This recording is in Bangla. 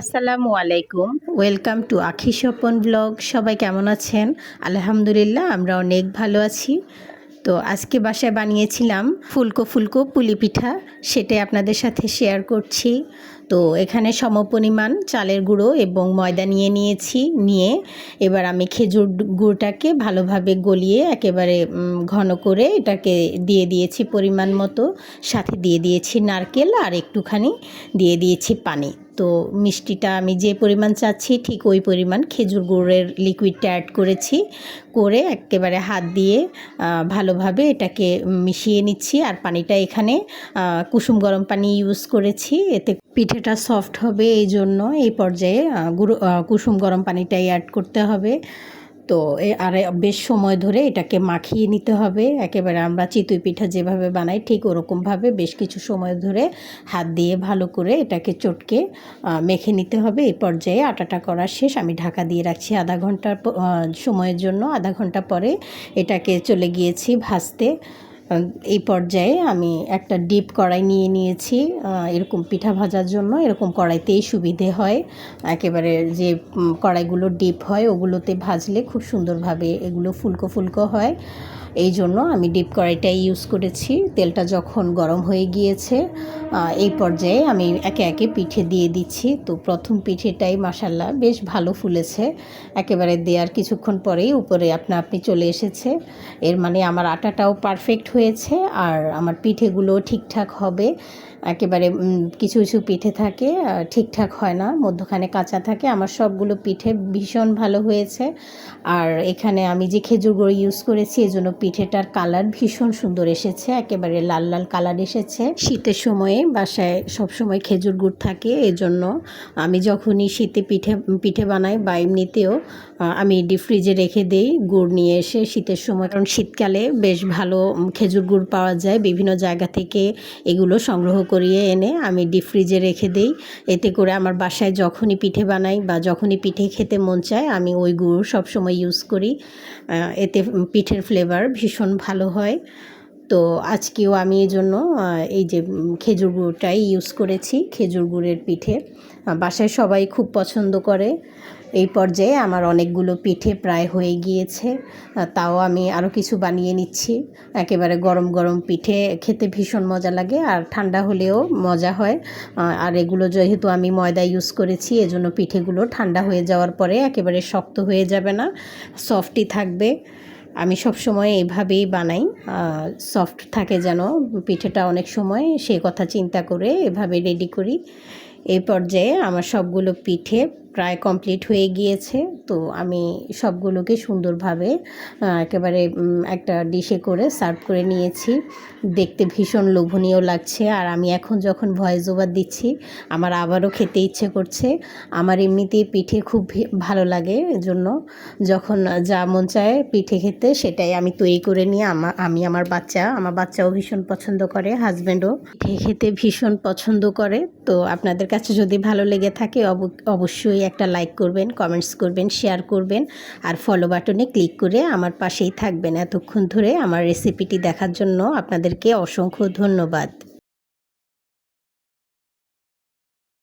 আসসালামু আলাইকুম। ওয়েলকাম টু আখি স্বপন ব্লগ সবাই কেমন আছেন? আলহামদুলিল্লাহ, আমরা অনেক ভালো আছি। তো আজকে বাসায় বানিয়েছিলাম ফুলকো ফুলকো পুলি পিঠা। সেটাই আপনাদের সাথে শেয়ার করছি। তো এখানে সমপরিমাণ চালের গুঁড়ো এবং ময়দা নিয়ে নিয়েছি, নিয়ে এবার আমি খেজুর গুঁড়োটাকে ভালোভাবে গলিয়ে একেবারে ঘন করে এটাকে দিয়ে দিয়েছি পরিমাণ মতো। সাথে দিয়ে দিয়েছি নারকেল আর একটুখানি দিয়ে দিয়েছি পানি। তো মিষ্টিটা আমি যে পরিমাণ চাচ্ছি ঠিক ওই পরিমাণ খেজুর গুড়ের লিকুইডটা অ্যাড করেছি, করে একেবারে হাত দিয়ে ভালোভাবে এটাকে মিশিয়ে নিচ্ছি। আর পানিটা এখানে কুসুম গরম পানি ইউজ করেছি। এতে পিঠেটা সফট হবে, এই জন্য এই পর্যায়ে গুঁড়ো কুসুম গরম পানিটাই অ্যাড করতে হবে। তো আর বেশ সময় ধরে এটাকে মাখিয়ে নিতে হবে। একেবারে আমরা চিতুই পিঠা যেভাবে বানাই ঠিক ওরকমভাবে বেশ কিছু সময় ধরে হাত দিয়ে ভালো করে এটাকে চটকে মেখে নিতে হবে। এই পর্যায়ে আটাটা করা শেষ। আমি ঢাকা দিয়ে রাখছি আধা ঘণ্টার সময়ের জন্য। আধা ঘণ্টা পরে এটাকে চলে গিয়েছি ভাজতে। এই পর্যায়ে আমি একটা ডিপ কড়াই নিয়ে নিয়েছি। এরকম পিঠা ভাজার জন্য এরকম কড়াইতেই সুবিধে হয়। একেবারে যে কড়াইগুলো ডিপ হয়, ওগুলোতে ভাজলে খুব সুন্দরভাবে এগুলো ফুলকো ফুলকো হয়। এই জন্য আমি ডিপ কড়াইটাই ইউজ করেছি। তেলটা যখন গরম হয়ে গিয়েছে এই পর্যায়ে আমি একে একে পিঠে দিয়ে দিচ্ছি। তো প্রথম পিঠেটাই মাসাল্লাহ বেশ ভালো ফুলেছে। একেবারে দেওয়ার কিছুক্ষণ পরেই উপরে আপনা আপনি চলে এসেছে। এর মানে আমার আটাটাও পারফেক্ট হয়েছে আর আমার পিঠেগুলো ঠিকঠাক হবে। একেবারে কিছু কিছু পিঠে থাকে ঠিকঠাক হয় না, মধ্যখানে কাঁচা থাকে। আমার সবগুলো পিঠে ভীষণ ভালো হয়েছে। আর এখানে আমি যে খেজুর গুঁড়ো ইউজ করেছি এই জন্য পিঠেটার কালার ভীষণ সুন্দর এসেছে, একেবারে লাল লাল কালার এসেছে। শীতের সময়ে বাসায় সবসময় খেজুর গুড় থাকে, এজন্য জন্য আমি যখনই শীতে পিঠে পিঠে বানাই বা এমনিতেও আমি ডিপ ফ্রিজে রেখে দিই, গুড় নিয়ে এসে শীতের সময়, কারণ শীতকালে বেশ ভালো খেজুর গুড় পাওয়া যায়। বিভিন্ন জায়গা থেকে এগুলো সংগ্রহ করিয়ে এনে আমি ডিপ ফ্রিজে রেখে দিই। এতে করে আমার বাসায় যখনই পিঠে বানাই বা যখনই পিঠে খেতে মন চায়, আমি ওই গুড় সবসময় ইউজ করি। এতে পিঠের ফ্লেভার ভীষণ ভালো হয়। তো আজকেও আমি এই জন্য এই যে খেজুর গুড়টাই ইউজ করেছি, খেজুর গুড়ের পিঠে। বাসায় সবাই খুব পছন্দ করে। এই পর্যায়ে আমার অনেকগুলো পিঠে প্রায় হয়ে গিয়েছে। তাও আমি আরও কিছু বানিয়ে নিচ্ছি। একেবারে গরম গরম পিঠে, খেতে ভীষণ মজা লাগে আর ঠান্ডা হলেও মজা হয়। আর এগুলো যেহেতু আমি ময়দা ইউজ করেছি, এজন্য পিঠেগুলো ঠান্ডা হয়ে যাওয়ার পরে একেবারে শক্ত হয়ে যাবে না সফটই থাকবে। আমি সব সময় এইভাবেই বানাই। সফট থাকে যেন, পিঠেটা অনেক সময় সে কথা চিন্তা করে এভাবে রেডি করি। এই পর্যায়ে আমার সবগুলো পিঠে প্রায় কমপ্লিট হয়ে গিয়েছে। তো আমি সবগুলোকে সুন্দরভাবে একেবারে একটা ডিশে করে সার্ভ করে নিয়েছি। দেখতে ভীষণ লোভনীয় লাগছে। আর আমি এখন যখন ভয়েস ওভার দিচ্ছি, আমার আবারও খেতে ইচ্ছে করছে। আমার এমনিতেই পিঠে খুব ভালো লাগে। এজন্য যখন যা মন চায় পিঠে খেতে, সেটাই আমি তৈরি করে নিয়ে আমা, আমি আমার বাচ্চা, আমার বাচ্চাও ভীষণ পছন্দ করে হাজব্যান্ডও পিঠে খেতে ভীষণ পছন্দ করে। তো আপনাদের কাছে যদি ভালো লেগে থাকে, অব- অবশ্যই একটা লাইক করবেন কমেন্টস করবেন শেয়ার করবেন আর ফলো বাটনে ক্লিক করে আমার পাশেই থাকবেন। এতক্ষণ ধরে আমার রেসিপিটি দেখার জন্য আপনাদেরকে অসংখ্য ধন্যবাদ।